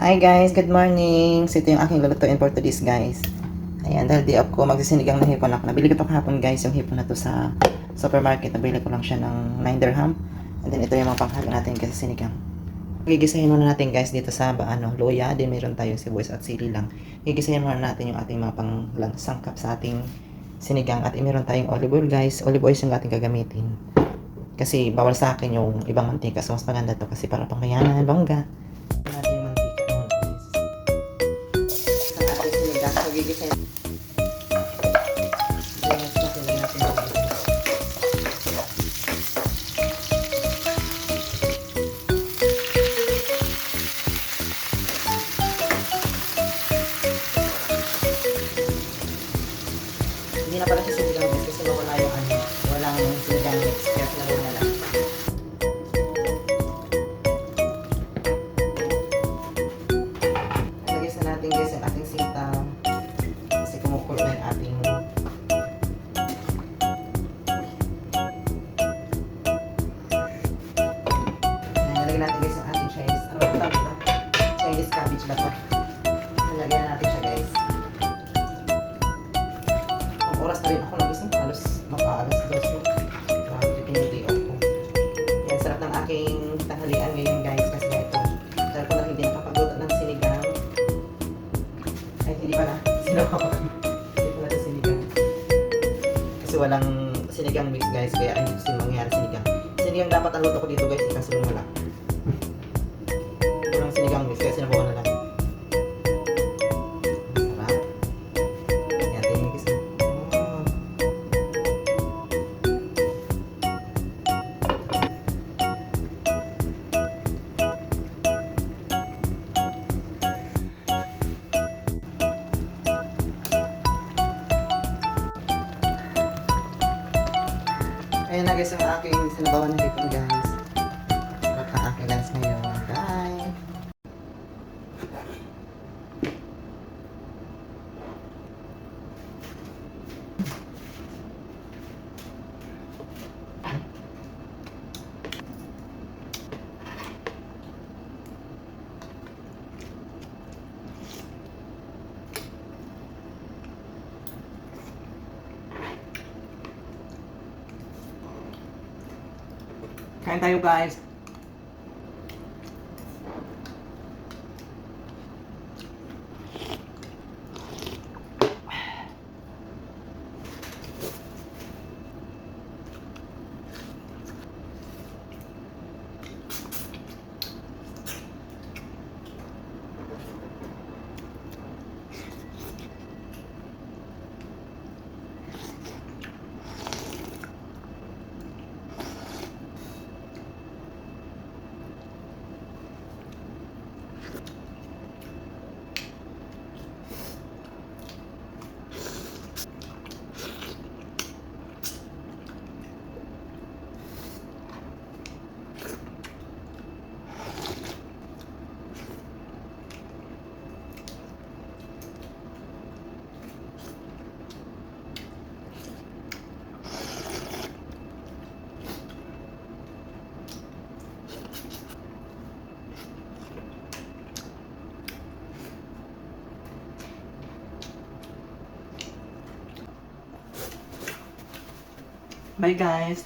Hi guys, good morning. So ito yung aking lulutuin for today's guys. Ayan, dahil di ako magsisinigang na hipon ako. Nabili ko to kahapon guys, yung hipon na to sa supermarket. Nabili ko lang siya ng 9 dirham. And then ito yung mga panghalo natin kasi sinigang. Gigisahin muna natin guys dito sa ba, ano, loya. Din meron tayong sibuyas at sili lang. Gigisahin muna natin yung ating mga pang lang, sangkap sa ating sinigang. At meron tayong olive oil guys. Olive oil yung ating gagamitin. Kasi bawal sa akin yung ibang mantika. So mas maganda to kasi para pangmayanan, bangga. Natin yung olive oil. Hindi na pala siya sinigang mix kasi wala yung ano, walang sinigang mix. Kaya sinabaw na lang. Oras na rin ako nagising. Halos maka-alas dos yun. Grabe, pinili ako. Yan, sarap ng aking tanghalian ngayon guys. Kasi ito. Dahil ko lang hindi nakapagluto ng sinigang. Ay, hindi pala. Sinabaw. Hindi pala ng sinigang. Kasi walang sinigang mix guys. Kaya ay kasi mangyayari sinigang. Sinigang dapat ang luto ko dito guys. eh, Kasi wala. Walang sinigang mix. Kaya sinabaw na lang. Ayun na guys ang aking sinabawan ng hipon guys. Kain tayo guys. Bye guys.